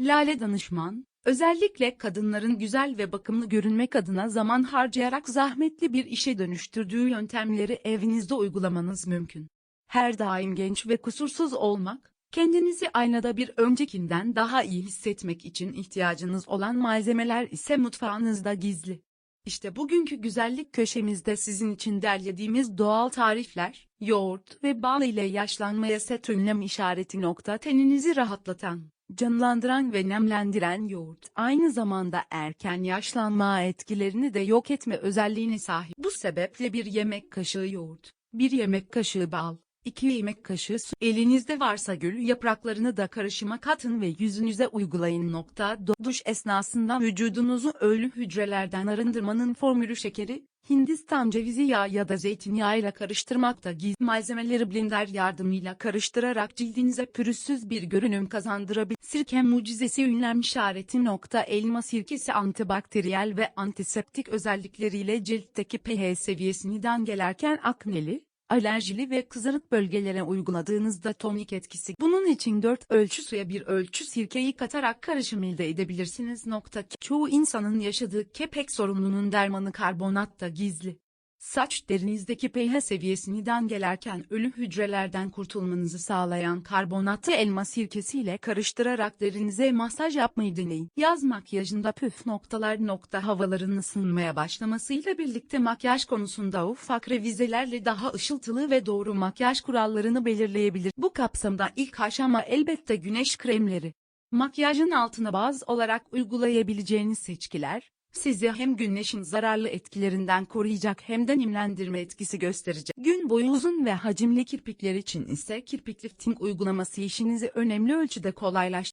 Lale Danışman, özellikle kadınların güzel ve bakımlı görünmek adına zaman harcayarak zahmetli bir işe dönüştürdüğü yöntemleri evinizde uygulamanız mümkün. Her daim genç ve kusursuz olmak, kendinizi aynada bir öncekinden daha iyi hissetmek için ihtiyacınız olan malzemeler ise mutfağınızda gizli. İşte bugünkü güzellik köşemizde sizin için derlediğimiz doğal tarifler, yoğurt ve bal ile yaşlanmaya set ünlem işareti nokta teninizi rahatlatan, canlandıran ve nemlendiren yoğurt aynı zamanda erken yaşlanma etkilerini de yok etme özelliğine sahip. Bu sebeple bir yemek kaşığı yoğurt, bir yemek kaşığı bal, 2 yemek kaşığı su. Elinizde varsa gül yapraklarını da karışıma katın ve yüzünüze uygulayın. Nokta. Duş esnasında vücudunuzu ölü hücrelerden arındırmanın formülü şekeri, Hindistan cevizi yağı ya da zeytinyağıyla karıştırmakta gizli malzemeleri blender yardımıyla karıştırarak cildinize pürüzsüz bir görünüm kazandırabilir. Sirke mucizesi ünlem işareti nokta elma sirkesi antibakteriyel ve antiseptik özellikleriyle ciltteki pH seviyesini dengelerken akneli, alerjili ve kızarık bölgelere uyguladığınızda tonik etkisi. Bunun için 4 ölçü suya bir ölçü sirkeyi katarak karışım elde edebilirsiniz. Nokta. Çoğu insanın yaşadığı kepek sorununun dermanı karbonatta gizli. Saç derinizdeki pH seviyesini dengelerken ölü hücrelerden kurtulmanızı sağlayan karbonatlı elma sirkesiyle karıştırarak derinize masaj yapmayı deneyin. Yaz makyajında püf noktalar nokta havaların ısınmaya başlamasıyla birlikte makyaj konusunda ufak revizelerle daha ışıltılı ve doğru makyaj kurallarını belirleyebilir. Bu kapsamda ilk aşama elbette güneş kremleri. Makyajın altına baz olarak uygulayabileceğiniz seçkiler, sizi hem güneşin zararlı etkilerinden koruyacak hem de nemlendirme etkisi gösterecek. Gün boyu uzun ve hacimli kirpikler için ise kirpik lifting uygulaması işinizi önemli ölçüde kolaylaştırır.